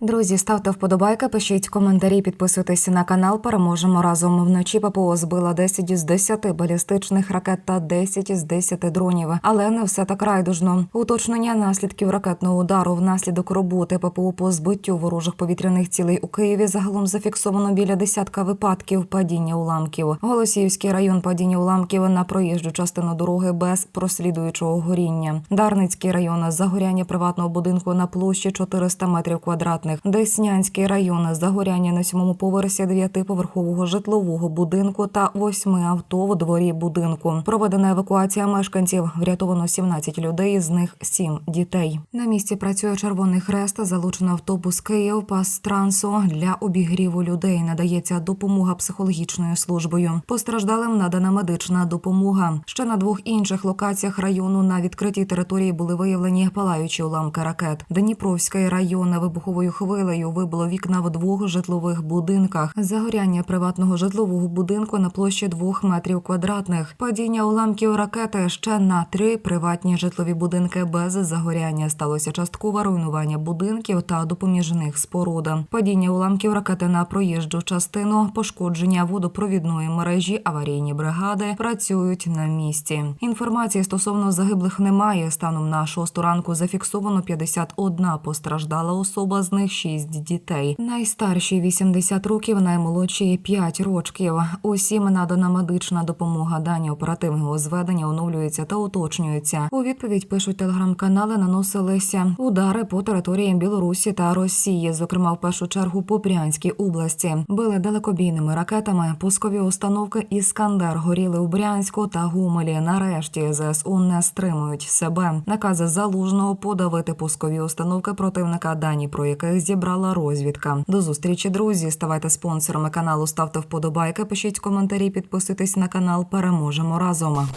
Друзі, ставте вподобайки, пишіть коментарі, підписуйтесь на канал. Переможемо разом. Вночі ППО збила 10 із 10 балістичних ракет та 10 із 10 дронів. Але не все так райдужно. Уточнення наслідків ракетного удару внаслідок роботи ППО по збиттю ворожих повітряних цілей у Києві загалом зафіксовано біля десятка випадків падіння уламків. Голосіївський район падіння уламків на проїжджу частину дороги без прослідуючого горіння. Дарницький район загоряння приватного будинку на площі 400 метрів квадратних. Деснянський район загоряння на сьомому поверсі дев'ятиповерхового житлового будинку та восьми авто в дворі будинку. Проведена евакуація мешканців. Врятовано 17 людей, з них 7 дітей. На місці працює Червоний Хрест. Залучено автобус Київ Пастрансо для обігріву людей. Надається допомога психологічною службою. Постраждалим надана медична допомога. Ще на двох інших локаціях району на відкритій території були виявлені палаючі уламки ракет. Дніпровський район вибуховою хвилею вибило вікна в двох житлових будинках. Загоряння приватного житлового будинку на площі двох метрів квадратних. Падіння уламків ракети ще на три приватні житлові будинки без загоряння. Сталося часткове руйнування будинків та допоміжних споруд. Падіння уламків ракети на проїжджу частину, пошкодження водопровідної мережі, аварійні бригади працюють на місці. Інформації стосовно загиблих немає. Станом на шосту ранку зафіксовано 51 постраждала особа, з них 6 дітей. Найстарші 80 років, наймолодші 5 років. Усім надана медична допомога. Дані оперативного зведення оновлюються та уточнюються. У відповідь пишуть телеграм-канали, наносилися удари по територіям Білорусі та Росії, зокрема в першу чергу по Брянській області. Били далекобійними ракетами. Пускові установки Іскандер горіли у Брянську та Гумелі. Нарешті ЗСУ не стримують себе. Накази залужного подавити пускові установки противника, дані про яких зібрала розвідка. До зустрічі, друзі. Ставайте спонсорами каналу, ставте вподобайки, пишіть коментарі, підписуйтесь на канал. Переможемо разом.